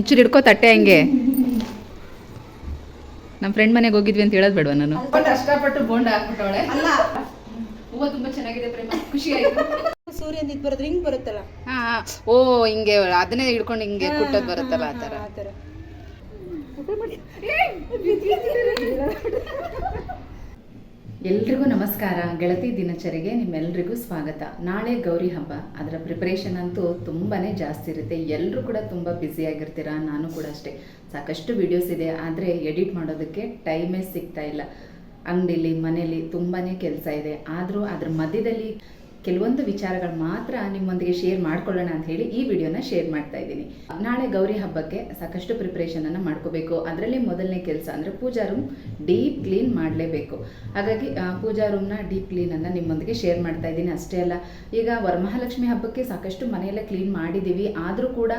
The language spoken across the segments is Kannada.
ಇಂಚೂರು ಹಿಡ್ಕೋ ತಟ್ಟೆ ಹಂಗೆ ನಮ್ಮ ಫ್ರೆಂಡ್ ಮನೆಗೆ ಹೋಗಿದ್ವಿ ಅಂತ ಹೇಳೋದು ಬೇಡವಾ ನಾನು ಕಷ್ಟಪಟ್ಟು ಬೋಂಡ ಹಾಕ್ಬಿಟ್ಟವಳೆ ಅಲ್ಲ ಹೂವು ತುಂಬಾ ಚೆನ್ನಾಗಿದೆ ಪ್ರೇಮ ಖುಷಿ ಆಯ್ತು ಸೂರ್ಯನ ಇದು ಬರೋದು ಹಿಂಗ್ ಬರುತ್ತಲ್ಲ ಹಾ ಹಾ. ಓ ಹಿಂಗೆ ಅದನ್ನೇ ಹಿಡ್ಕೊಂಡು ಹಿಂಗೆ ಕುಟ್ಟೋದು ಬರುತ್ತಲ್ಲ ಆ ಥರ ಆ ಥರ ಎಲ್ರಿಗೂ ನಮಸ್ಕಾರ. ಗೆಳತಿ ದಿನಚರಿಗೆ ನಿಮ್ಮೆಲ್ರಿಗೂ ಸ್ವಾಗತ. ನಾಳೆ ಗೌರಿ ಹಬ್ಬ. ಅದರ ಪ್ರಿಪರೇಷನ್ ಅಂತೂ ತುಂಬಾ ಜಾಸ್ತಿ ಇರುತ್ತೆ. ಎಲ್ಲರೂ ಕೂಡ ತುಂಬ ಬ್ಯುಸಿಯಾಗಿರ್ತೀರ ನಾನು ಕೂಡ ಅಷ್ಟೇ. ಸಾಕಷ್ಟು ವಿಡಿಯೋಸ್ ಇದೆ. ಆದರೆ ಎಡಿಟ್ ಮಾಡೋದಕ್ಕೆ ಟೈಮೇ ಸಿಗ್ತಾ ಇಲ್ಲ. ಅಂಗಡಿಲಿ, ಮನೇಲಿ ತುಂಬಾ ಕೆಲಸ ಇದೆ. ಆದರೂ ಅದ್ರ ಮಧ್ಯದಲ್ಲಿ ಕೆಲವೊಂದು ವಿಚಾರಗಳು ಮಾತ್ರ ನಿಮ್ಮೊಂದಿಗೆ ಶೇರ್ ಮಾಡ್ಕೊಳ್ಳೋಣ ಅಂತ ಹೇಳಿ ಈ ವಿಡಿಯೋನ ಶೇರ್ ಮಾಡ್ತಾ ಇದ್ದೀನಿ. ನಾಳೆ ಗೌರಿ ಹಬ್ಬಕ್ಕೆ ಸಾಕಷ್ಟು ಪ್ರಿಪ್ರೇಷನ್ ಅನ್ನು ಮಾಡ್ಕೋಬೇಕು. ಅದರಲ್ಲಿ ಮೊದಲನೇ ಕೆಲಸ ಅಂದ್ರೆ ಪೂಜಾ ರೂಮ್ ಡೀಪ್ ಕ್ಲೀನ್ ಮಾಡಲೇಬೇಕು. ಹಾಗಾಗಿ ಪೂಜಾ ರೂಮ್ನ ಡೀಪ್ ಕ್ಲೀನ್ ಅನ್ನ ನಿಮ್ಮೊಂದಿಗೆ ಶೇರ್ ಮಾಡ್ತಾ ಇದ್ದೀನಿ. ಅಷ್ಟೇ ಅಲ್ಲ, ಈಗ ವರಮಹಾಲಕ್ಷ್ಮಿ ಹಬ್ಬಕ್ಕೆ ಸಾಕಷ್ಟು ಮನೆಯೆಲ್ಲ ಕ್ಲೀನ್ ಮಾಡಿದ್ದೀವಿ ಆದರೂ ಕೂಡ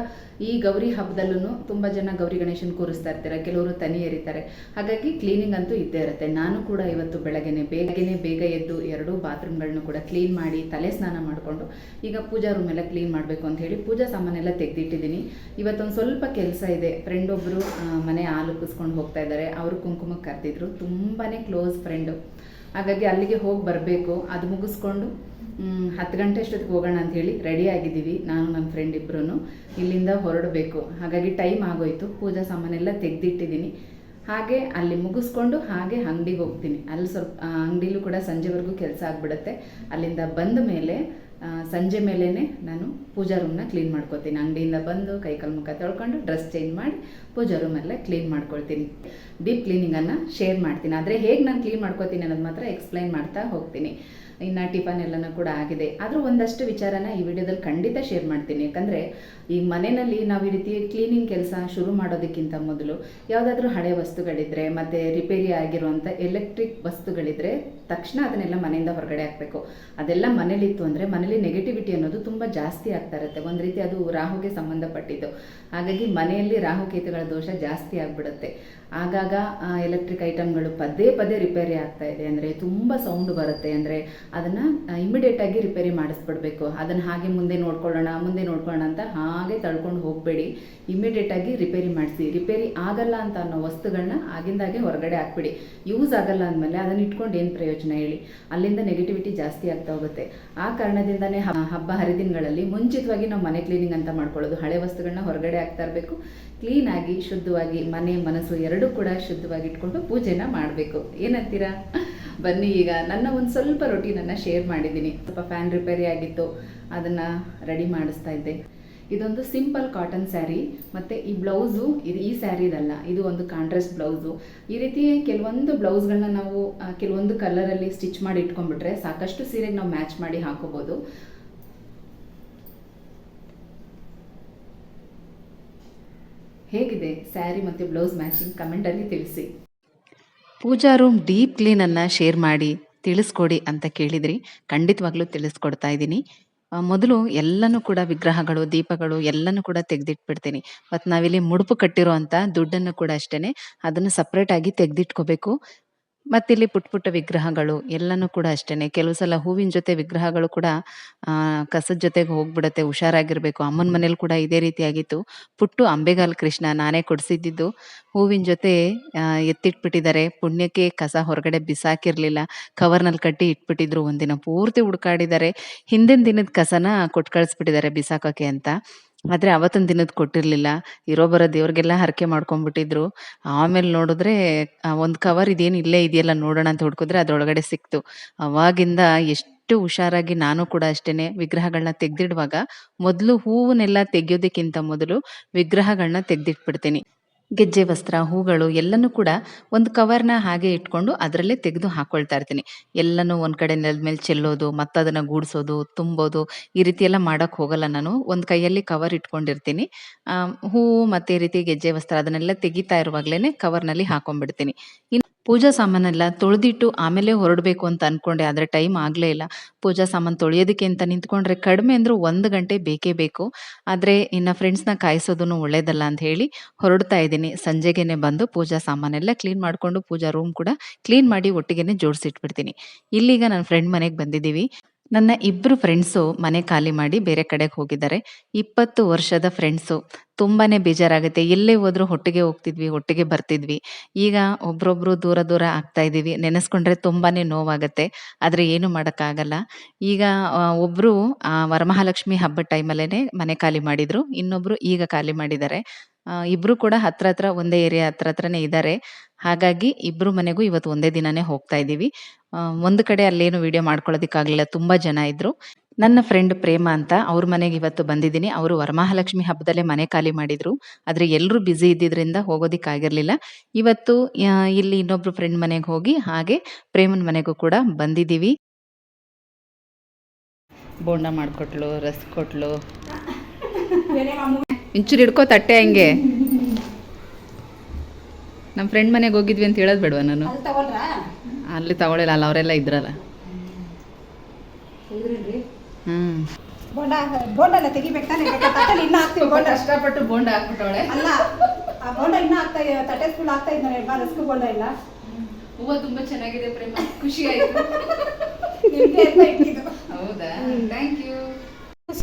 ಈ ಗೌರಿ ಹಬ್ಬದಲ್ಲೂ ತುಂಬ ಜನ ಗೌರಿ ಗಣೇಶನ್ ಕೂರಿಸ್ತಾ ಇರ್ತಾರೆ. ಕೆಲವರು ತನಿ ಎರಿತಾರೆ. ಹಾಗಾಗಿ ಕ್ಲೀನಿಂಗ್ ಅಂತೂ ಇದ್ದೇ ಇರುತ್ತೆ. ನಾನು ಕೂಡ ಇವತ್ತು ಬೆಳಗ್ಗೆನೆ, ಬೇಗನೆ ಬೇಗ ಎದ್ದು ಎರಡೂ ಬಾತ್ರೂಮ್ಗಳನ್ನು ಕೂಡ ಕ್ಲೀನ್ ಮಾಡಿ ತಲೆ ಸ್ನಾನ ಮಾಡಿಕೊಂಡು ಈಗ ಪೂಜಾ ರೂಮ್ ಎಲ್ಲ ಕ್ಲೀನ್ ಮಾಡಬೇಕು ಅಂತ ಹೇಳಿ ಪೂಜಾ ಸಾಮಾನೆಲ್ಲ ತೆಗೆದಿಟ್ಟಿದ್ದೀನಿ. ಇವತ್ತೊಂದು ಸ್ವಲ್ಪ ಕೆಲಸ ಇದೆ. ಫ್ರೆಂಡ್ ಒಬ್ಬರು ಮನೆ ಹಾಲು ಕುಸ್ಕೊಂಡು ಹೋಗ್ತಾ ಇದ್ದಾರೆ. ಅವರು ಕುಂಕುಮಕ್ಕೆ ಕರೆದಿದ್ರು. ತುಂಬಾ ಕ್ಲೋಸ್ ಫ್ರೆಂಡು ಹಾಗಾಗಿ ಅಲ್ಲಿಗೆ ಹೋಗಿ ಬರಬೇಕು. ಅದು ಮುಗಿಸ್ಕೊಂಡು ಹತ್ತು ಗಂಟೆ ಅಷ್ಟೊತ್ತಿಗೆ ಹೋಗೋಣ ಅಂತ ಹೇಳಿ ರೆಡಿ ಆಗಿದ್ದೀವಿ. ನಾನು ನನ್ನ ಫ್ರೆಂಡ್ ಇಬ್ಬರೂ ಇಲ್ಲಿಂದ ಹೊರಡಬೇಕು. ಹಾಗಾಗಿ ಟೈಮ್ ಆಗೋಯ್ತು. ಪೂಜಾ ಸಾಮಾನೆಲ್ಲ ತೆಗೆದಿಟ್ಟಿದ್ದೀನಿ. ಹಾಗೆ ಅಲ್ಲಿ ಮುಗಿಸ್ಕೊಂಡು ಹಾಗೆ ಅಂಗಡಿಗೆ ಹೋಗ್ತೀನಿ. ಅಲ್ಲಿ ಸ್ವಲ್ಪ ಅಂಗಡಿಲೂ ಕೂಡ ಸಂಜೆವರೆಗೂ ಕೆಲಸ ಆಗಿಬಿಡುತ್ತೆ. ಅಲ್ಲಿಂದ ಬಂದ ಮೇಲೆ ಸಂಜೆ ಮೇಲೇ ನಾನು ಪೂಜಾ ರೂಮ್ನ ಕ್ಲೀನ್ ಮಾಡ್ಕೊತೀನಿ. ಅಂಗಡಿಯಿಂದ ಬಂದು ಕೈಕಾಲು ಮುಖ ತೊಳ್ಕೊಂಡು ಡ್ರೆಸ್ ಚೇಂಜ್ ಮಾಡಿ ಪೂಜಾ ರೂಮಲ್ಲೇ ಕ್ಲೀನ್ ಮಾಡ್ಕೊಳ್ತೀನಿ. ಡೀಪ್ ಕ್ಲೀನಿಂಗನ್ನು ಶೇರ್ ಮಾಡ್ತೀನಿ. ಆದರೆ ಹೇಗೆ ನಾನು ಕ್ಲೀನ್ ಮಾಡ್ಕೊತೀನಿ ಅನ್ನೋದು ಮಾತ್ರ ಎಕ್ಸ್ಪ್ಲೈನ್ ಮಾಡ್ತಾ ಹೋಗ್ತೀನಿ. ಇನ್ನು ಟಿಫನ್ ಎಲ್ಲನೂ ಕೂಡ ಆಗಿದೆ. ಆದರೂ ಒಂದಷ್ಟು ವಿಚಾರನ ಈ ವಿಡಿಯೋದಲ್ಲಿ ಖಂಡಿತ ಶೇರ್ ಮಾಡ್ತೀನಿ. ಯಾಕಂದರೆ ಈ ಮನೆಯಲ್ಲಿ ನಾವು ಈ ರೀತಿ ಕ್ಲೀನಿಂಗ್ ಕೆಲಸ ಶುರು ಮಾಡೋದಕ್ಕಿಂತ ಮೊದಲು ಯಾವುದಾದ್ರೂ ಹಳೆ ವಸ್ತುಗಳಿದ್ರೆ, ಮತ್ತು ರಿಪೇರಿ ಆಗಿರುವಂಥ ಎಲೆಕ್ಟ್ರಿಕ್ ವಸ್ತುಗಳಿದ್ರೆ ತಕ್ಷಣ ಅದನ್ನೆಲ್ಲ ಮನೆಯಿಂದ ಹೊರಗಡೆ ಹಾಕಬೇಕು. ಅದೆಲ್ಲ ಮನೇಲಿತ್ತು ಅಂದರೆ ಮನೇಲಿ ನೆಗೆಟಿವಿಟಿ ಅನ್ನೋದು ತುಂಬ ಜಾಸ್ತಿ ಆಗ್ತಾ ಇರುತ್ತೆ. ಒಂದು ರೀತಿ ಅದು ರಾಹುಗೆ ಸಂಬಂಧಪಟ್ಟಿದ್ದು. ಹಾಗಾಗಿ ಮನೆಯಲ್ಲಿ ರಾಹುಕೇತುಗಳ ದೋಷ ಜಾಸ್ತಿ ಆಗಿಬಿಡುತ್ತೆ. ಆಗಾಗ ಎಲೆಕ್ಟ್ರಿಕ್ ಐಟಮ್ಗಳು ಪದೇ ಪದೇ ರಿಪೇರಿ ಆಗ್ತಾ ಇದೆ. ಅಂದರೆ ತುಂಬ ಸೌಂಡ್ ಬರುತ್ತೆ. ಅಂದರೆ ಅದನ್ನು ಇಮಿಡಿಯೇಟಾಗಿ ರಿಪೇರಿ ಮಾಡಿಸ್ಬಿಡ್ಬೇಕು. ಅದನ್ನು ಹಾಗೆ ಮುಂದೆ ನೋಡ್ಕೊಳ್ಳೋಣ ಮುಂದೆ ನೋಡ್ಕೊಳ್ಳೋಣ ಅಂತ ಹಾಗೆ ತಳ್ಕೊಂಡು ಹೋಗಬೇಡಿ. ಇಮಿಡಿಯೇಟಾಗಿ ರಿಪೇರಿ ಮಾಡಿಸಿ. ರಿಪೇರಿ ಆಗಲ್ಲ ಅಂತ ಅನ್ನೋ ವಸ್ತುಗಳನ್ನ ಆಗಿಂದಾಗೆ ಹೊರಗಡೆ ಹಾಕ್ಬಿಡಿ. ಯೂಸ್ ಆಗಲ್ಲ ಅಂದಮೇಲೆ ಅದನ್ನ ಇಟ್ಕೊಂಡು ಏನು ಪ್ರಯೋಜನ? ಹೇಳಿ ಅಲ್ಲಿಂದ ನೆಗೆಟಿವಿಟಿ ಜಾಸ್ತಿ ಆಗ್ತಾ ಹೋಗುತ್ತೆ. ಆ ಕಾರಣದಿಂದನೇ ಹಬ್ಬ ಹರಿದಿನಗಳಲ್ಲಿ ಮುಂಚಿತವಾಗಿ ನಾವು ಮನೆ ಕ್ಲೀನಿಂಗ್ ಅಂತ ಮಾಡ್ಕೊಳ್ಳೋದು. ಹಳೆ ವಸ್ತುಗಳನ್ನ ಹೊರಗಡೆ ಆಗ್ತಾ ಇರಬೇಕು. ಕ್ಲೀನಾಗಿ ಶುದ್ಧವಾಗಿ, ಮನೆ, ಮನಸ್ಸು ಎರಡೂ ಕೂಡ ಶುದ್ಧವಾಗಿ ಇಟ್ಕೊಂಡು ಪೂಜೆನ ಮಾಡಬೇಕು. ಏನಂತೀರಾ? ಬನ್ನಿ ಈಗ ನನ್ನ ಒಂದು ಸ್ವಲ್ಪ ರೊಟೀನನ್ನು ಶೇರ್ ಮಾಡಿದ್ದೀನಿ. ಸ್ವಲ್ಪ ಫ್ಯಾನ್ ರಿಪೇರಿ ಆಗಿತ್ತು. ಅದನ್ನು ರೆಡಿ ಮಾಡಿಸ್ತಾ ಇದ್ದೆ. ಇದೊಂದು ಸಿಂಪಲ್ ಕಾಟನ್ ಸ್ಯಾರಿ ಮತ್ತು ಈ ಬ್ಲೌಸು, ಇದು ಈ ಸ್ಯಾರಿದಲ್ಲ, ಇದು ಒಂದು ಕಾಂಟ್ರಾಸ್ಟ್ ಬ್ಲೌಸು. ಈ ರೀತಿ ಕೆಲವೊಂದು ಬ್ಲೌಸ್ಗಳನ್ನ ನಾವು ಕೆಲವೊಂದು ಕಲರಲ್ಲಿ ಸ್ಟಿಚ್ ಮಾಡಿ ಇಟ್ಕೊಂಡ್ಬಿಟ್ರೆ ಸಾಕಷ್ಟು ಸೀರೆಗೆ ನಾವು ಮ್ಯಾಚ್ ಮಾಡಿ ಹಾಕೋಬೋದು. ಹೇಗಿದೆ ಸ್ಯಾರಿ ಮತ್ತು ಬ್ಲೌಸ್ ಮ್ಯಾಚಿಂಗ್ ಕಮೆಂಟಲ್ಲಿ ತಿಳಿಸಿ. ಪೂಜಾ ರೂಮ್ ಡೀಪ್ ಕ್ಲೀನನ್ನು ಶೇರ್ ಮಾಡಿ ತಿಳಿಸ್ಕೊಡಿ ಅಂತ ಕೇಳಿದ್ರಿ. ಖಂಡಿತವಾಗ್ಲೂ ತಿಳಿಸ್ಕೊಡ್ತಾ ಇದ್ದೀನಿ. ಮೊದಲು ಎಲ್ಲನೂ ಕೂಡ ವಿಗ್ರಹಗಳು, ದೀಪಗಳು ಎಲ್ಲನೂ ಕೂಡ ತೆಗೆದಿಟ್ಬಿಡ್ತೀನಿ. ಮತ್ತು ನಾವಿಲ್ಲಿ ಮುಡುಪು ಕಟ್ಟಿರೋ ಅಂಥ ದುಡ್ಡನ್ನು ಕೂಡ ಅಷ್ಟೇ ಅದನ್ನು ಸಪ್ರೇಟಾಗಿ ತೆಗೆದಿಟ್ಕೋಬೇಕು. ಮತ್ತಿಲ್ಲಿ ಪುಟ್ ಪುಟ್ಟ ವಿಗ್ರಹಗಳು ಎಲ್ಲನೂ ಕೂಡ ಅಷ್ಟೇ ಕೆಲವು ಸಲ ಹೂವಿನ ಜೊತೆ ವಿಗ್ರಹಗಳು ಕೂಡ ಕಸದ ಜೊತೆಗೆ ಹೋಗ್ಬಿಡತ್ತೆ, ಹುಷಾರಾಗಿರ್ಬೇಕು. ಅಮ್ಮನ ಮನೇಲಿ ಕೂಡ ಇದೇ ರೀತಿಯಾಗಿತ್ತು. ಪುಟ್ಟು ಅಂಬೆಗಾಲ್ ಕೃಷ್ಣ ನಾನೇ ಕೊಡಿಸಿದ್ದು ಹೂವಿನ ಜೊತೆ ಎತ್ತಿಟ್ಬಿಟ್ಟಿದ್ದಾರೆ. ಪುಣ್ಯಕ್ಕೆ ಕಸ ಹೊರಗಡೆ ಬಿಸಾಕಿರ್ಲಿಲ್ಲ. ಕವರ್ನಲ್ಲಿ ಕಟ್ಟಿ ಇಟ್ಬಿಟ್ಟಿದ್ರು. ಒಂದಿನ ಪೂರ್ತಿ ಹುಡ್ಕಾಡಿದ್ದಾರೆ. ಹಿಂದಿನ ದಿನದ ಕಸನ ಕೊಟ್ಟು ಕಳಿಸ್ಬಿಟ್ಟಿದ್ದಾರೆ ಬಿಸಾಕೋಕೆ ಅಂತ. ಆದರೆ ಅವತ್ತಿನ ದಿನದ ಕೊಟ್ಟಿರ್ಲಿಲ್ಲ. ಇರೋ ಬರೋ ದೇವ್ರಿಗೆಲ್ಲ ಹರಕೆ ಮಾಡ್ಕೊಂಡ್ಬಿಟ್ಟಿದ್ರು ಆಮೇಲೆ ನೋಡಿದ್ರೆ ಒಂದು ಕವರ್ ಇದೇನು ಇಲ್ಲೇ ಇದೆಯಲ್ಲ ನೋಡೋಣ ಅಂತ ಹುಡ್ಕಿದ್ರೆ ಅದರೊಳಗಡೆ ಸಿಕ್ತು. ಅವಾಗಿಂದ ಎಷ್ಟು ಹುಷಾರಾಗಿ ನಾನು ಕೂಡ ಅಷ್ಟೇನೆ ವಿಗ್ರಹಗಳನ್ನ ತೆಗೆದಿಡುವಾಗ ಮೊದಲು ಹೂವನ್ನೆಲ್ಲ ತೆಗೆಯೋದಕ್ಕಿಂತ ಮೊದಲು ವಿಗ್ರಹಗಳನ್ನ ತೆಗೆದಿಟ್ಬಿಡ್ತೀನಿ. ಗೆಜ್ಜೆ, ವಸ್ತ್ರ, ಹೂಗಳು ಎಲ್ಲನೂ ಕೂಡ ಒಂದು ಕವರ್ನ ಹಾಗೆ ಇಟ್ಕೊಂಡು ಅದರಲ್ಲೇ ತೆಗೆದು ಹಾಕೊಳ್ತಾ ಇರ್ತೀನಿ. ಎಲ್ಲನೂ ಒಂದು ಕಡೆ ನೆಲದ ಮೇಲೆ ಚೆಲ್ಲೋದು ಮತ್ತೆ ಅದನ್ನು ಗೂಡಿಸೋದು, ತುಂಬೋದು ಈ ರೀತಿ ಎಲ್ಲ ಮಾಡೋಕ್ಕೆ ಹೋಗಲ್ಲ ನಾನು. ಒಂದು ಕೈಯಲ್ಲಿ ಕವರ್ ಇಟ್ಕೊಂಡಿರ್ತೀನಿ. ಹೂವು ಮತ್ತು ರೀತಿ ಗೆಜ್ಜೆ, ವಸ್ತ್ರ ಅದನ್ನೆಲ್ಲ ತೆಗಿತಾ ಇರುವಾಗಲೇ ಕವರ್ನಲ್ಲಿ ಹಾಕೊಂಡ್ಬಿಡ್ತೀನಿ. ಇನ್ನು ಪೂಜಾ ಸಾಮಾನೆಲ್ಲ ತೊಳೆದಿಟ್ಟು ಆಮೇಲೆ ಹೊರಡಬೇಕು ಅಂತ ಅನ್ಕೊಂಡೆ, ಆದರೆ ಟೈಮ್ ಆಗಲೇ ಇಲ್ಲ. ಪೂಜಾ ಸಾಮಾನು ತೊಳೆಯೋದಕ್ಕೆ ಅಂತ ನಿಂತ್ಕೊಂಡ್ರೆ ಕಡಿಮೆ ಅಂದರೂ ಒಂದು ಗಂಟೆ ಬೇಕೇ ಬೇಕು. ಆದರೆ ಇನ್ನು ಫ್ರೆಂಡ್ಸ್ನ ಕಾಯಿಸೋದು ಒಳ್ಳೇದಲ್ಲ ಅಂತ ಹೇಳಿ ಹೊರಡ್ತಾ ಇದ್ದೀನಿ. ಸಂಜೆಗೇನೆ ಬಂದು ಪೂಜಾ ಸಾಮಾನೆಲ್ಲ ಕ್ಲೀನ್ ಮಾಡಿಕೊಂಡು ಪೂಜಾ ರೂಮ್ ಕೂಡ ಕ್ಲೀನ್ ಮಾಡಿ ಒಟ್ಟಿಗೆನೆ ಜೋಡಿಸಿಟ್ಬಿಡ್ತೀನಿ. ಇಲ್ಲಿಗ ನನ್ನ ಫ್ರೆಂಡ್ ಮನೆಗೆ ಬಂದಿದ್ದೀವಿ. ನನ್ನ ಇಬ್ಬರು ಫ್ರೆಂಡ್ಸು ಮನೆ ಖಾಲಿ ಮಾಡಿ ಬೇರೆ ಕಡೆಗೆ ಹೋಗಿದ್ದಾರೆ. ಇಪ್ಪತ್ತು ವರ್ಷದ ಫ್ರೆಂಡ್ಸು ತುಂಬಾನೇ ಬೇಜಾರಾಗುತ್ತೆ. ಎಲ್ಲೇ ಹೋದ್ರು ಒಟ್ಟಿಗೆ ಹೋಗ್ತಿದ್ವಿ ಒಟ್ಟಿಗೆ ಬರ್ತಿದ್ವಿ. ಈಗ ಒಬ್ರೊಬ್ರು ದೂರ ದೂರ ಆಗ್ತಾ ಇದೀವಿ ನೆನೆಸ್ಕೊಂಡ್ರೆ ತುಂಬಾನೇ ನೋವಾಗುತ್ತೆ. ಆದ್ರೆ ಏನು ಮಾಡೋಕ್ಕಾಗಲ್ಲ. ಈಗ ಒಬ್ಬರು ವರಮಹಾಲಕ್ಷ್ಮಿ ಹಬ್ಬದ ಟೈಮಲ್ಲೇ ಮನೆ ಖಾಲಿ ಮಾಡಿದ್ರು. ಇನ್ನೊಬ್ರು ಈಗ ಖಾಲಿ ಮಾಡಿದ್ದಾರೆ. ಇಬ್ರು ಕೂಡ ಹತ್ರ ಹತ್ರ ಒಂದೇ ಏರಿಯಾ ಹತ್ರ ಹತ್ರನೇ ಇದ್ದಾರೆ ಹಾಗಾಗಿ ಇಬ್ರು ಮನೆಗೂ ಇವತ್ತು ಒಂದೇ ದಿನನೇ ಹೋಗ್ತಾ ಇದ್ದೀವಿ. ಒಂದು ಕಡೆ ಅಲ್ಲೇನು ವಿಡಿಯೋ ಮಾಡ್ಕೊಳ್ಳೋದಕ್ಕಾಗಲಿಲ್ಲ ತುಂಬಾ ಜನ ಇದ್ರು. ನನ್ನ ಫ್ರೆಂಡ್ ಪ್ರೇಮ ಅಂತ ಅವ್ರ ಮನೆಗೆ ಇವತ್ತು ಬಂದಿದ್ದೀನಿ. ಅವರು ವರಮಹಾಲಕ್ಷ್ಮಿ ಹಬ್ಬದಲ್ಲೇ ಮನೆ ಖಾಲಿ ಮಾಡಿದ್ರು. ಆದ್ರೆ ಎಲ್ಲರೂ ಬ್ಯುಸಿ ಇದ್ದಿದ್ರಿಂದ ಹೋಗೋದಿಕ್ಕಾಗಿರ್ಲಿಲ್ಲ. ಇವತ್ತು ಇಲ್ಲಿ ಇನ್ನೊಬ್ರು ಫ್ರೆಂಡ್ ಮನೆಗೆ ಹೋಗಿ ಹಾಗೆ ಪ್ರೇಮನ ಮನೆಗೂ ಕೂಡ ಬಂದಿದ್ದೀವಿ. ಬೋಂಡ ಮಾಡ್ಕೊಟ್ಲು ರಸ್ ಕೊಟ್ಲು. ಇಂಚೂರು ಹಿಡ್ಕೋ ತಟ್ಟೆ ಹಂಗೆ. ನಮ್ಮ ಫ್ರೆಂಡ್ ಮನೆಗೆ ಹೋಗಿದ್ವಿ ಅಂತ ಹೇಳೋದು ಬೇಡವಾ ನಾನು? ಅಲ್ಲಿ ತಗೊಳ್ಳಿಲ್ಲ ಅಲ್ಲ ಅವರೆಲ್ಲ ಇದ್ರಲ್ಲ. ಹ್ಮ್. ಬೋಂಡ ಬೋಂಡ ಎಲ್ಲ ತೆಗಿಬೇಕು ತಾನೆ? ತಟ್ಟೆಲಿ ಇನ್ನ ಹಾಕ್ತೀವಿ ಬೋಂಡ ಕಷ್ಟಪಟ್ಟು ಬೋಂಡ ಹಾಕ್ಬಿಟ್ಟವಳೆ. ಅಲ್ಲ ಆ ಬೋಂಡ ಇನ್ನ ತಟ್ಟೆ ಇದ್ದಾನೆ ಬಾ ರಸ್ಕು ಬೋಂಡ ಇಲ್ಲ. ಹೂವ ತುಂಬಾ ಚೆನ್ನಾಗಿದೆ ಪ್ರೇಮ ಖುಷಿ ಆಯ್ತು. ಹೌದಾ? ಥ್ಯಾಂಕ್ ಯು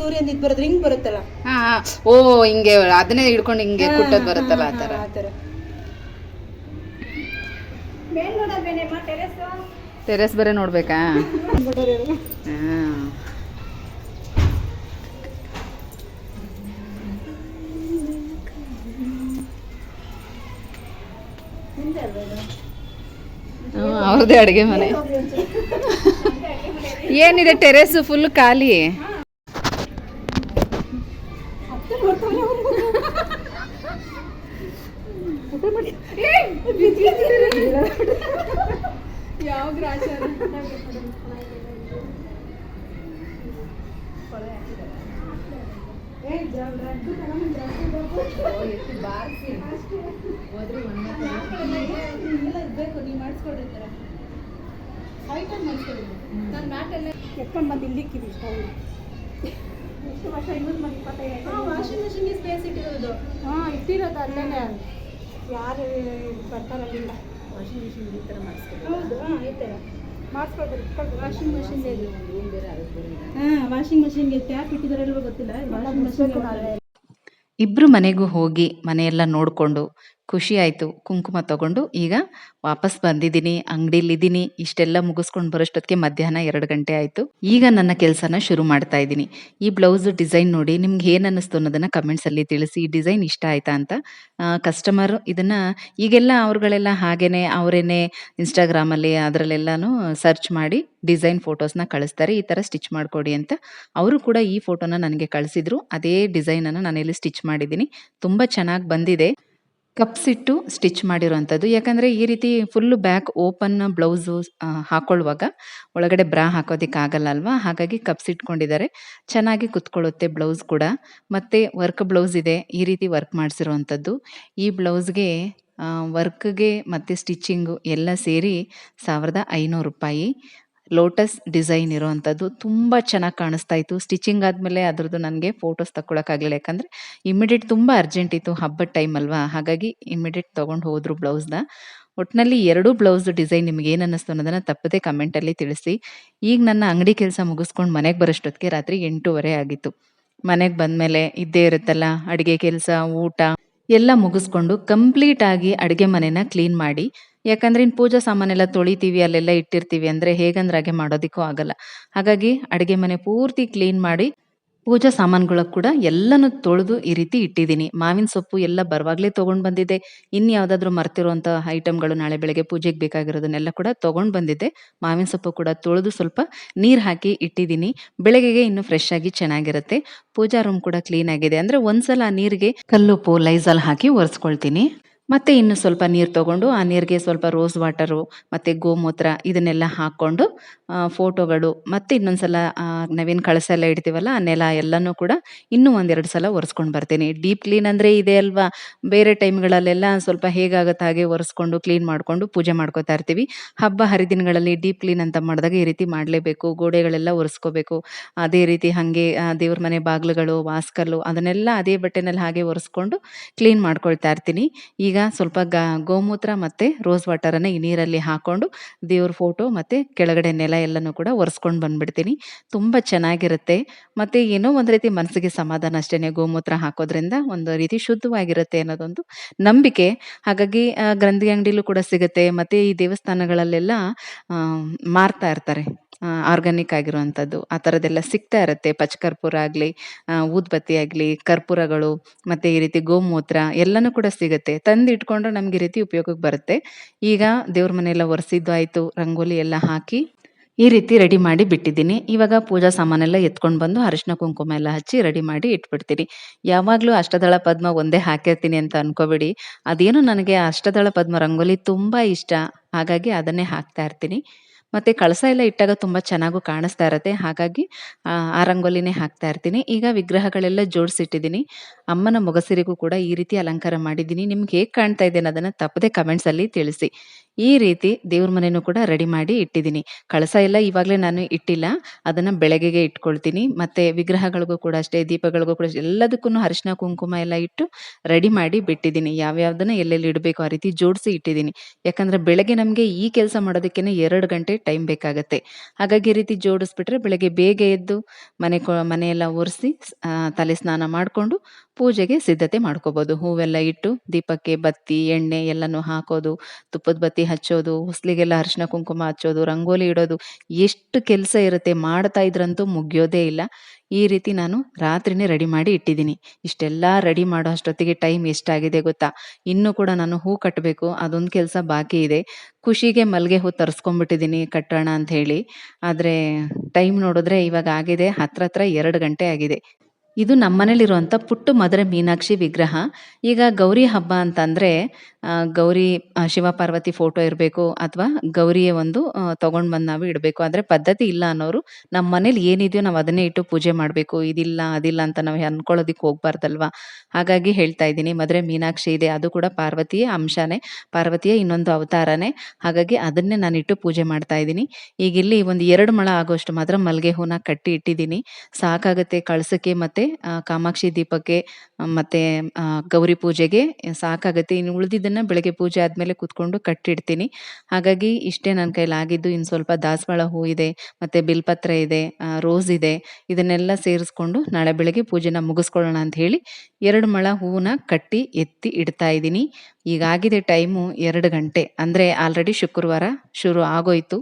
ಸೂರ್ಯನ ಇದು ಬರೋದು ಬರುತ್ತಲ್ಲ? ಹಾ ಹಾ. ಓ ಹಿಂಗೆ ಅದನ್ನೇ ಹಿಡ್ಕೊಂಡು ಹಿಂಗೆ ಕುಟ್ಟೋದು ಬರುತ್ತಲ್ಲ ಆ ಥರ. ಆ ಥರ. ಮೇಲ್ ನೋಡೋದೇನೇಮ್ಮ ಟೆರೆಸ್ ಬೇರೆ ನೋಡ್ಬೇಕಾ? ಹಾ. ಅವ್ರದ್ದೇ ಅಡುಗೆ ಮನೆ. ಏನಿದೆ ಟೆರೆಸ್ ಫುಲ್ ಖಾಲಿ? ಬೇಕು ನೀವು ಮಾಡಿಸ್ಕೊಡಿರ್ತಾರ ಐಟಮ್ ಮಾಡಿಸ್ಕೊಡಿದ್ರು ನಾನು ಮ್ಯಾಟಲ್ಲೇ ಎತ್ಕೊಂಡು ಬಂದು ಇಲ್ಲಿ ಇಕ್ಕಿದ್ವಿ ಸ್ಟವ್ ಎಷ್ಟು ವರ್ಷ ಯೂಸ್ ಮಾಡಿ ಇಪ್ಪತ್ತೈದು ವಾಷಿಂಗ್ ಮಿಷಿನ್ಗೆ ಸ್ಪೇಸ್ ಇಟ್ಟಿರೋದು. ಹಾಂ ಇಟ್ಟಿರೋದು ಅಲ್ಲೇ ಯಾರು ಬರ್ತಾರಲ್ಲಿಲ್ಲ. ವಾಷಿಂಗ್ ಮಿಷಿನ್ ಈ ಥರ ಮಾಡಿಸ್ಕೊಡ್ತಾರೆ ಹೌದು ಹಾಂ ಈ ಥರ. ವಾಷಿಂಗ್ ಮಿಷಿನ್ ಹಾಂ ವಾಷಿಂಗ್ ಮಿಷಿನ್ಗೆ ಟ್ಯಾಪ್ ಇಟ್ಟಿದಾರಲ್ವ ಗೊತ್ತಿಲ್ಲ? ವಾಷಿಂಗ್ ಮಿಷಿನ್ ಇಬ್ರು ಮನೆಗೂ ಹೋಗಿ ಮನೆಯೆಲ್ಲ ನೋಡಿಕೊಂಡು ಖುಷಿ ಆಯಿತು. ಕುಂಕುಮ ತಗೊಂಡು ಈಗ ವಾಪಸ್ ಬಂದಿದ್ದೀನಿ ಅಂಗಡಿಲಿದ್ದೀನಿ ಇಷ್ಟೆಲ್ಲ ಮುಗಿಸ್ಕೊಂಡು ಬರೋಷ್ಟೊತ್ತಿಗೆ ಮಧ್ಯಾಹ್ನ ಎರಡು ಗಂಟೆ ಆಯಿತು. ಈಗ ನನ್ನ ಕೆಲಸನ ಶುರು ಮಾಡ್ತಾ ಇದ್ದೀನಿ. ಈ ಬ್ಲೌಸ್ ಡಿಸೈನ್ ನೋಡಿ ನಿಮ್ಗೆ ಏನು ಅನ್ನಿಸ್ತು ಅನ್ನೋದನ್ನು ಕಮೆಂಟ್ಸಲ್ಲಿ ತಿಳಿಸಿ. ಈ ಡಿಸೈನ್ ಇಷ್ಟ ಆಯ್ತಾ ಅಂತ ಕಸ್ಟಮರ್ ಇದನ್ನು ಈಗೆಲ್ಲ ಅವ್ರುಗಳೆಲ್ಲ ಹಾಗೇನೆ, ಅವರೇನೆ ಇನ್ಸ್ಟಾಗ್ರಾಮಲ್ಲಿ ಅದರಲ್ಲೆಲ್ಲನೂ ಸರ್ಚ್ ಮಾಡಿ ಡಿಸೈನ್ ಫೋಟೋಸ್ನ ಕಳಿಸ್ತಾರೆ. ಈ ಥರ ಸ್ಟಿಚ್ ಮಾಡಿಕೊಡಿ ಅಂತ ಅವರು ಕೂಡ ಈ ಫೋಟೋನ ನನಗೆ ಕಳಿಸಿದ್ರು. ಅದೇ ಡಿಸೈನನ್ನು ನಾನಿಲ್ಲಿ ಸ್ಟಿಚ್ ಮಾಡಿದ್ದೀನಿ. ತುಂಬ ಚೆನ್ನಾಗಿ ಬಂದಿದೆ. ಕಪ್ಸ್ ಇಟ್ಟು ಸ್ಟಿಚ್ ಮಾಡಿರೋವಂಥದ್ದು. ಯಾಕಂದರೆ ಈ ರೀತಿ ಫುಲ್ಲು ಬ್ಯಾಕ್ ಓಪನ್ ಬ್ಲೌಸು ಹಾಕೊಳ್ಳುವಾಗ ಒಳಗಡೆ ಬ್ರಾ ಹಾಕೋದಕ್ಕೆ ಆಗಲ್ಲ ಅಲ್ವಾ ಹಾಗಾಗಿ ಕಪ್ಸ್ ಇಟ್ಕೊಂಡಿದ್ದಾರೆ. ಚೆನ್ನಾಗಿ ಕುತ್ಕೊಳ್ಳುತ್ತೆ ಬ್ಲೌಸ್ ಕೂಡ. ಮತ್ತು ವರ್ಕ್ ಬ್ಲೌಸ್ ಇದೆ. ಈ ರೀತಿ ವರ್ಕ್ ಮಾಡಿಸಿರೋವಂಥದ್ದು. ಈ ಬ್ಲೌಸ್ಗೆ ವರ್ಕ್ಗೆ ಮತ್ತು ಸ್ಟಿಚ್ಚಿಂಗು ಎಲ್ಲ ಸೇರಿ ಸಾವಿರದ ಐನೂರು ರೂಪಾಯಿ. ಲೋಟಸ್ ಡಿಸೈನ್ ಇರೋವಂಥದ್ದು ತುಂಬ ಚೆನ್ನಾಗಿ ಕಾಣಿಸ್ತಾ ಇತ್ತು. ಸ್ಟಿಚಿಂಗ್ ಆದಮೇಲೆ ಅದ್ರದ್ದು ನನಗೆ ಫೋಟೋಸ್ ತಗೊಳಕ್ಕಾಗಲಿಲ್ಲ ಯಾಕಂದರೆ ಇಮಿಡಿಯೇಟ್ ತುಂಬ ಅರ್ಜೆಂಟ್ ಇತ್ತು ಹಬ್ಬದ ಟೈಮ್ ಅಲ್ವಾ? ಹಾಗಾಗಿ ಇಮಿಡಿಯೇಟ್ ತೊಗೊಂಡು ಹೋದರು ಬ್ಲೌಸ್ನ. ಒಟ್ಟಿನಲ್ಲಿ ಎರಡೂ ಬ್ಲೌಸ್ ಡಿಸೈನ್ ನಿಮ್ಗೆ ಏನು ಅನ್ನಿಸ್ತು ಅನ್ನೋದನ್ನು ತಪ್ಪದೆ ಕಮೆಂಟಲ್ಲಿ ತಿಳಿಸಿ. ಈಗ ನನ್ನ ಅಂಗಡಿ ಕೆಲಸ ಮುಗಿಸ್ಕೊಂಡು ಮನೆಗೆ ಬರೋಷ್ಟೊತ್ತಿಗೆ ರಾತ್ರಿ ಎಂಟೂವರೆ ಆಗಿತ್ತು. ಮನೆಗೆ ಬಂದಮೇಲೆ ಇದ್ದೇ ಇರುತ್ತಲ್ಲ, ಅಡುಗೆ ಕೆಲಸ, ಊಟ ಎಲ್ಲ ಮುಗಿಸ್ಕೊಂಡು ಕಂಪ್ಲೀಟ್ ಆಗಿ ಅಡುಗೆ ಮನೆನ ಕ್ಲೀನ್ ಮಾಡಿ ಯಾಕಂದ್ರೆ ಇನ್ ಪೂಜಾ ಸಾಮಾನೆಲ್ಲ ತೊಳಿತೀವಿ, ಅಲ್ಲೆಲ್ಲ ಇಟ್ಟಿರ್ತೀವಿ ಅಂದ್ರೆ ಹೇಗಂದ್ರೆ ಹಾಗೆ ಮಾಡೋದಿಕ್ಕೂ ಆಗಲ್ಲ. ಹಾಗಾಗಿ ಅಡಿಗೆ ಮನೆ ಪೂರ್ತಿ ಕ್ಲೀನ್ ಮಾಡಿ ಪೂಜಾ ಸಾಮಾನುಗಳ ಕೂಡ ಎಲ್ಲನೂ ತೊಳೆದು ಈ ರೀತಿ ಇಟ್ಟಿದ್ದೀನಿ. ಮಾವಿನ ಸೊಪ್ಪು ಎಲ್ಲ ಬರುವಾಗಲೇ ತೊಗೊಂಡು ಬಂದಿದ್ದೆ ಇನ್ನು ಯಾವುದಾದ್ರೂ ಮರ್ತಿರೋಂಥ ಐಟಮ್ಗಳು ನಾಳೆ ಬೆಳಗ್ಗೆ ಪೂಜೆಗೆ ಬೇಕಾಗಿರೋದನ್ನೆಲ್ಲ ಕೂಡ ತೊಗೊಂಡು ಬಂದಿದ್ದೆ ಮಾವಿನ ಸೊಪ್ಪು ಕೂಡ ತೊಳೆದು ಸ್ವಲ್ಪ ನೀರು ಹಾಕಿ ಇಟ್ಟಿದ್ದೀನಿ. ಬೆಳಗ್ಗೆಗೆ ಇನ್ನು ಫ್ರೆಶ್ ಆಗಿ ಚೆನ್ನಾಗಿರುತ್ತೆ. ಪೂಜಾ ರೂಮ್ ಕೂಡ ಕ್ಲೀನ್ ಆಗಿದೆ. ಅಂದರೆ ಒಂದ್ಸಲ ನೀರಿಗೆ ಕಲ್ಲುಪ್ಪು, ಲೈಸಲ್ ಹಾಕಿ ಒರೆಸ್ಕೊಳ್ತೀನಿ. ಮತ್ತೆ ಇನ್ನು ಸ್ವಲ್ಪ ನೀರು ತಗೊಂಡು, ಆ ನೀರಿಗೆ ಸ್ವಲ್ಪ ರೋಸ್ ವಾಟರು ಮತ್ತು ಗೋಮೂತ್ರ ಇದನ್ನೆಲ್ಲ ಹಾಕ್ಕೊಂಡು ಫೋಟೋಗಳು ಮತ್ತು ಇನ್ನೊಂದು ಸಲ ನಾವೇನು ಕಳಸ ಎಲ್ಲ ಇಡ್ತೀವಲ್ಲ, ಆ ನೆಲ ಎಲ್ಲನೂ ಕೂಡ ಇನ್ನೂ ಒಂದೆರಡು ಸಲ ಒರೆಸ್ಕೊಂಡು ಬರ್ತೀನಿ. ಡೀಪ್ ಕ್ಲೀನ್ ಅಂದರೆ ಇದೆ ಅಲ್ವಾ? ಬೇರೆ ಟೈಮ್ಗಳಲ್ಲೆಲ್ಲ ಸ್ವಲ್ಪ ಹೇಗಾಗುತ್ತೆ ಹಾಗೆ ಒರೆಸ್ಕೊಂಡು, ಕ್ಲೀನ್ ಮಾಡಿಕೊಂಡು ಪೂಜೆ ಮಾಡ್ಕೋತಾ ಇರ್ತೀವಿ. ಹಬ್ಬ ಹರಿದಿನಗಳಲ್ಲಿ ಡೀಪ್ ಕ್ಲೀನ್ ಅಂತ ಮಾಡಿದಾಗ ಈ ರೀತಿ ಮಾಡಲೇಬೇಕು. ಗೋಡೆಗಳೆಲ್ಲ ಒರೆಸ್ಕೋಬೇಕು. ಅದೇ ರೀತಿ ಹಾಗೆ ದೇವ್ರ ಮನೆ ಬಾಗಿಲುಗಳು, ವಾಸ್ಕಲ್ಲು ಅದನ್ನೆಲ್ಲ ಅದೇ ಬಟ್ಟೆನಲ್ಲಿ ಹಾಗೆ ಒರೆಸ್ಕೊಂಡು ಕ್ಲೀನ್ ಮಾಡ್ಕೊಳ್ತಾ ಇರ್ತೀನಿ. ಈಗ ಸ್ವಲ್ಪ ಗ, ಗೋಮೂತ್ರ ಮತ್ತು ರೋಸ್ ವಾಟರನ್ನು ಈ ನೀರಲ್ಲಿ ಹಾಕ್ಕೊಂಡು ದೇವ್ರ ಫೋಟೋ ಮತ್ತು ಕೆಳಗಡೆ ನೆಲ ಎಲ್ಲನೂ ಕೂಡ ಒರೆಸ್ಕೊಂಡು ಬಂದ್ಬಿಡ್ತೀನಿ. ತುಂಬ ಚೆನ್ನಾಗಿರುತ್ತೆ. ಮತ್ತು ಏನೋ ಒಂದು ರೀತಿ ಮನಸ್ಸಿಗೆ ಸಮಾಧಾನ ಅಷ್ಟೇ ಗೋಮೂತ್ರ ಹಾಕೋದ್ರಿಂದ ಒಂದು ರೀತಿ ಶುದ್ಧವಾಗಿರುತ್ತೆ ಅನ್ನೋದೊಂದು ನಂಬಿಕೆ. ಹಾಗಾಗಿ ಗ್ರಂಥಿ ಅಂಗಡಿಲೂ ಕೂಡ ಸಿಗುತ್ತೆ. ಮತ್ತು ಈ ದೇವಸ್ಥಾನಗಳಲ್ಲೆಲ್ಲ ಮಾರ್ತಾ ಇರ್ತಾರೆ. ಆರ್ಗಾನಿಕ್ ಆಗಿರುವಂಥದ್ದು. ಆ ಥರದ್ದೆಲ್ಲ ಸಿಗ್ತಾ ಇರುತ್ತೆ. ಪಚ್ಕರ್ಪೂರ ಆಗಲಿ ಊದ್ಬತ್ತಿ ಆಗಲಿ, ಕರ್ಪೂರಗಳು, ಮತ್ತು ಈ ರೀತಿ ಗೋಮೂತ್ರ ಎಲ್ಲನೂ ಕೂಡ ಸಿಗುತ್ತೆ. ತಂದು ಇಟ್ಕೊಂಡ್ರೆ ನಮ್ಗೆ ಈ ರೀತಿ ಉಪಯೋಗಕ್ಕೆ ಬರುತ್ತೆ. ಈಗ ದೇವ್ರ ಮನೆಯೆಲ್ಲ ಒರೆಸಿದ್ದು ಆಯಿತು, ರಂಗೋಲಿ ಎಲ್ಲ ಹಾಕಿ ಈ ರೀತಿ ರೆಡಿ ಮಾಡಿ ಬಿಟ್ಟಿದ್ದೀನಿ. ಇವಾಗ ಪೂಜಾ ಸಾಮಾನೆಲ್ಲ ಎತ್ಕೊಂಡು ಬಂದು ಅರಿಶಿನ ಕುಂಕುಮ ಎಲ್ಲ ಹಚ್ಚಿ ರೆಡಿ ಮಾಡಿ ಇಟ್ಬಿಡ್ತೀನಿ. ಯಾವಾಗಲೂ ಅಷ್ಟದಳ ಪದ್ಮ ಒಂದೇ ಹಾಕಿರ್ತೀನಿ ಅಂತ ಅನ್ಕೋಬೇಡಿ. ಅದೇನು ನನಗೆ ಅಷ್ಟದಳ ಪದ್ಮ ರಂಗೋಲಿ ತುಂಬ ಇಷ್ಟ. ಹಾಗಾಗಿ ಅದನ್ನೇ ಹಾಕ್ತಾ ಇರ್ತೀನಿ. ಮತ್ತು ಕಳಸ ಎಲ್ಲ ಇಟ್ಟಾಗ ತುಂಬ ಚೆನ್ನಾಗೂ ಕಾಣಿಸ್ತಾ ಇರತ್ತೆ. ಹಾಗಾಗಿ, ಆ ರಂಗೋಲಿನೇ ಹಾಕ್ತಾ ಇರ್ತೀನಿ. ಈಗ ವಿಗ್ರಹಗಳೆಲ್ಲ ಜೋಡಿಸಿಟ್ಟಿದ್ದೀನಿ. ಅಮ್ಮನ ಮೊಗಸಿರಿಗೂ ಕೂಡ ಈ ರೀತಿ ಅಲಂಕಾರ ಮಾಡಿದ್ದೀನಿ. ನಿಮ್ಗೆ ಹೇಗೆ ಕಾಣ್ತಾ ಇದೆ ಅನ್ನೋದನ್ನು ತಪ್ಪದೆ ಕಮೆಂಟ್ಸಲ್ಲಿ ತಿಳಿಸಿ. ಈ ರೀತಿ ದೇವ್ರ ಮನೆಯೂ ಕೂಡ ರೆಡಿ ಮಾಡಿ ಇಟ್ಟಿದ್ದೀನಿ. ಕಳಸ ಎಲ್ಲ ಇವಾಗಲೇ ನಾನು ಇಟ್ಟಿಲ್ಲ. ಅದನ್ನು ಬೆಳಗ್ಗೆಗೆ ಇಟ್ಕೊಳ್ತೀನಿ. ಮತ್ತು ವಿಗ್ರಹಗಳಿಗೂ ಕೂಡ ಅಷ್ಟೇ, ದೀಪಗಳಿಗೂ ಕೂಡ ಎಲ್ಲದಕ್ಕೂ ಅರಿಶಿನ, ಕುಂಕುಮ ಎಲ್ಲ ಇಟ್ಟು ರೆಡಿ ಮಾಡಿ ಬಿಟ್ಟಿದ್ದೀನಿ. ಯಾವ್ಯಾವ್ದನ್ನ ಎಲ್ಲೆಲ್ಲಿ ಇಡಬೇಕು ಆ ರೀತಿ ಜೋಡಿಸಿ ಇಟ್ಟಿದ್ದೀನಿ. ಯಾಕಂದರೆ ಬೆಳಗ್ಗೆ ನಮಗೆ ಈ ಕೆಲಸ ಮಾಡೋದಕ್ಕೇನೆ ಎರಡು ಗಂಟೆ ಟೈಮ್ ಬೇಕಾಗತ್ತೆ. ಹಾಗಾಗಿ ಈ ರೀತಿ ಜೋಡಿಸ್ಬಿಟ್ರೆ ಬೆಳಗ್ಗೆ ಬೇಗ ಎದ್ದು ಮನೆ ಮನೆಯೆಲ್ಲ ಒರೆಸಿ ತಲೆ ಸ್ನಾನ ಮಾಡಿಕೊಂಡು ಪೂಜೆಗೆ ಸಿದ್ಧತೆ ಮಾಡ್ಕೋಬೋದು. ಹೂವೆಲ್ಲ ಇಟ್ಟು ದೀಪಕ್ಕೆ ಬತ್ತಿ, ಎಣ್ಣೆ ಎಲ್ಲನೂ ಹಾಕೋದು, ತುಪ್ಪದ ಬತ್ತಿ ಹಚ್ಚೋದು, ಹೊಸ್ಲಿಗೆಲ್ಲ ಅರಿಶಿನ ಕುಂಕುಮ ಹಚ್ಚೋದು, ರಂಗೋಲಿ ಇಡೋದು, ಎಷ್ಟು ಕೆಲಸ ಇರುತ್ತೆ ಮಾಡ್ತಾ ಇದ್ರಂತೂ ಮುಗಿಯೋದೇ ಇಲ್ಲ. ಈ ರೀತಿ ನಾನು ರಾತ್ರಿನೇ ರೆಡಿ ಮಾಡಿ ಇಟ್ಟಿದ್ದೀನಿ. ಇಷ್ಟೆಲ್ಲ ರೆಡಿ ಮಾಡೋ ಅಷ್ಟೊತ್ತಿಗೆ ಟೈಮ್ ಎಷ್ಟಾಗಿದೆ ಗೊತ್ತಾ? ಇನ್ನೂ ಕೂಡ ನಾನು ಹೂ ಕಟ್ಟಬೇಕು, ಅದೊಂದು ಕೆಲಸ ಬಾಕಿ ಇದೆ. ಖುಷಿಗೆ ಮಲ್ಲಿಗೆ ಹೂ ತರಿಸ್ಕೊಂಡ್ಬಿಟ್ಟಿದ್ದೀನಿ ಕಟ್ಟೋಣ ಅಂತ ಹೇಳಿ ಆದರೆ ಟೈಮ್ ನೋಡಿದ್ರೆ ಇವಾಗ ಆಗಿದೆ ಹತ್ರ ಹತ್ರ ಎರಡು ಗಂಟೆ ಆಗಿದೆ. ಇದು ನಮ್ಮನೇಲಿರುವಂಥ ಪುಟ್ಟು ಮಧುರೆ ಮೀನಾಕ್ಷಿ ವಿಗ್ರಹ. ಈಗ ಗೌರಿ ಹಬ್ಬ ಅಂತಂದರೆ ಗೌರಿ ಶಿವ ಪಾರ್ವತಿ ಫೋಟೋ ಇರಬೇಕು ಅಥವಾ ಗೌರಿಯ ಒಂದು ತೊಗೊಂಡು ಬಂದು ನಾವು ಇಡಬೇಕು. ಆದರೆ ಪದ್ಧತಿ ಇಲ್ಲ ಅನ್ನೋರು ನಮ್ಮ ಮನೇಲಿ ಏನಿದೆಯೋ ನಾವು ಅದನ್ನೇ ಇಟ್ಟು ಪೂಜೆ ಮಾಡಬೇಕು. ಇದಿಲ್ಲ, ಅದಿಲ್ಲ ಅಂತ ನಾವು ಅನ್ಕೊಳ್ಳೋದಕ್ಕೆ ಹೋಗ್ಬಾರ್ದಲ್ವಾ? ಹಾಗಾಗಿ ಹೇಳ್ತಾ ಇದ್ದೀನಿ. ಮದುವೆ ಮೀನಾಕ್ಷಿ ಇದೆ. ಅದು ಕೂಡ ಪಾರ್ವತಿಯ ಅಂಶನೇ. ಪಾರ್ವತಿಯ ಇನ್ನೊಂದು ಅವತಾರನೇ. ಹಾಗಾಗಿ ಅದನ್ನೇ ನಾನು ಇಟ್ಟು ಪೂಜೆ ಮಾಡ್ತಾ ಇದ್ದೀನಿ. ಈಗ ಇಲ್ಲಿ ಒಂದು ಎರಡು ಮಳ ಆಗೋಷ್ಟು ಮಾತ್ರ ಮಲ್ಲಿಗೆ ಹೂನ ಕಟ್ಟಿ ಇಟ್ಟಿದ್ದೀನಿ. ಸಾಕಾಗುತ್ತೆ ಕಳಸಕ್ಕೆ ಮತ್ತು ಕಾಮಾಕ್ಷಿ ದೀಪಕ್ಕೆ ಮತ್ತು ಗೌರಿ ಪೂಜೆಗೆ ಸಾಕಾಗುತ್ತೆ. ಇನ್ನು ಉಳಿದಿದ್ದನ್ನು ಬೆಳಗ್ಗೆ ಪೂಜೆ ಆದಮೇಲೆ ಕೂತ್ಕೊಂಡು ಕಟ್ಟಿಡ್ತೀನಿ. ಹಾಗಾಗಿ ಇಷ್ಟೇ ನನ್ನ ಕೈಲಾಗಿದ್ದು ಇನ್ನು ಸ್ವಲ್ಪ ದಾಸವಾಳ ಹೂ ಇದೆ ಮತ್ತು ಬಿಲ್ಪತ್ರ ಇದೆ ರೋಸ್ ಇದೆ, ಇದನ್ನೆಲ್ಲ ಸೇರಿಸ್ಕೊಂಡು ನಾಳೆ ಬೆಳಗ್ಗೆ ಪೂಜೆನ ಮುಗಿಸ್ಕೊಳ್ಳೋಣ ಅಂತ ಹೇಳಿ ಎರಡು ಮಳ ಹೂವನ್ನ ಕಟ್ಟಿ ಎತ್ತಿ ಇಡ್ತಾ ಇದ್ದೀನಿ. ಈಗಾಗಿದೆ ಟೈಮು ಎರಡು ಗಂಟೆ. ಅಂದರೆ ಆಲ್ರೆಡಿ ಶುಕ್ರವಾರ ಶುರು ಆಗೋಯ್ತು.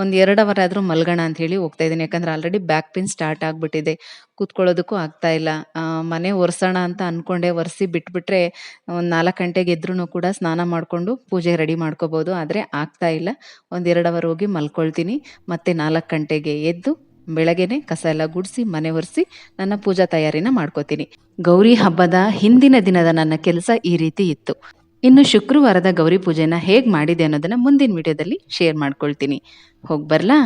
ಒಂದು ಎರಡು ಅವರ್ ಆದರೂ ಮಲ್ಗೋಣ ಅಂತ ಹೇಳಿ ಹೋಗ್ತಾ ಇದ್ದೀನಿ. ಯಾಕಂದ್ರೆ ಆಲ್ರೆಡಿ ಬ್ಯಾಕ್ ಪೇನ್ ಸ್ಟಾರ್ಟ್ ಆಗಿಬಿಟ್ಟಿದೆ. ಕೂತ್ಕೊಳ್ಳೋದಕ್ಕೂ ಆಗ್ತಾ ಇಲ್ಲ. ಮನೆ ಒರೆಸೋಣ ಅಂತ ಅಂದ್ಕೊಂಡೆ ಒರೆಸಿ ಬಿಟ್ಬಿಟ್ರೆ ಒಂದು ನಾಲ್ಕು ಗಂಟೆಗೆ ಎದ್ರೂ ಕೂಡ ಸ್ನಾನ ಮಾಡಿಕೊಂಡು ಪೂಜೆ ರೆಡಿ ಮಾಡ್ಕೋಬೋದು. ಆದರೆ ಆಗ್ತಾ ಇಲ್ಲ. ಒಂದು ಎರಡು ಅವರ್ ಹೋಗಿ ಮಲ್ಕೊಳ್ತೀನಿ. ಮತ್ತೆ ನಾಲ್ಕು ಗಂಟೆಗೆ ಎದ್ದು ಬೆಳಗ್ಗೆನೆ ಕಸ ಎಲ್ಲ ಗುಡಿಸಿ ಮನೆ ಒರೆಸಿ ನನ್ನ ಪೂಜಾ ತಯಾರಿನ ಮಾಡ್ಕೋತೀನಿ. ಗೌರಿ ಹಬ್ಬದ ಹಿಂದಿನ ದಿನದ ನನ್ನ ಕೆಲಸ ಈ ರೀತಿ ಇತ್ತು. ಇನ್ನು ಶುಕ್ರವಾರದ ಗೌರಿ ಪೂಜೆನ ಹೇಗೆ ಮಾಡಿದೆ ಅನ್ನೋದನ್ನು ಮುಂದಿನ ವಿಡಿಯೋದಲ್ಲಿ ಶೇರ್ ಮಾಡ್ಕೊಳ್ತೀನಿ. ಹೋಗಿ ಬರ್ಲಾ?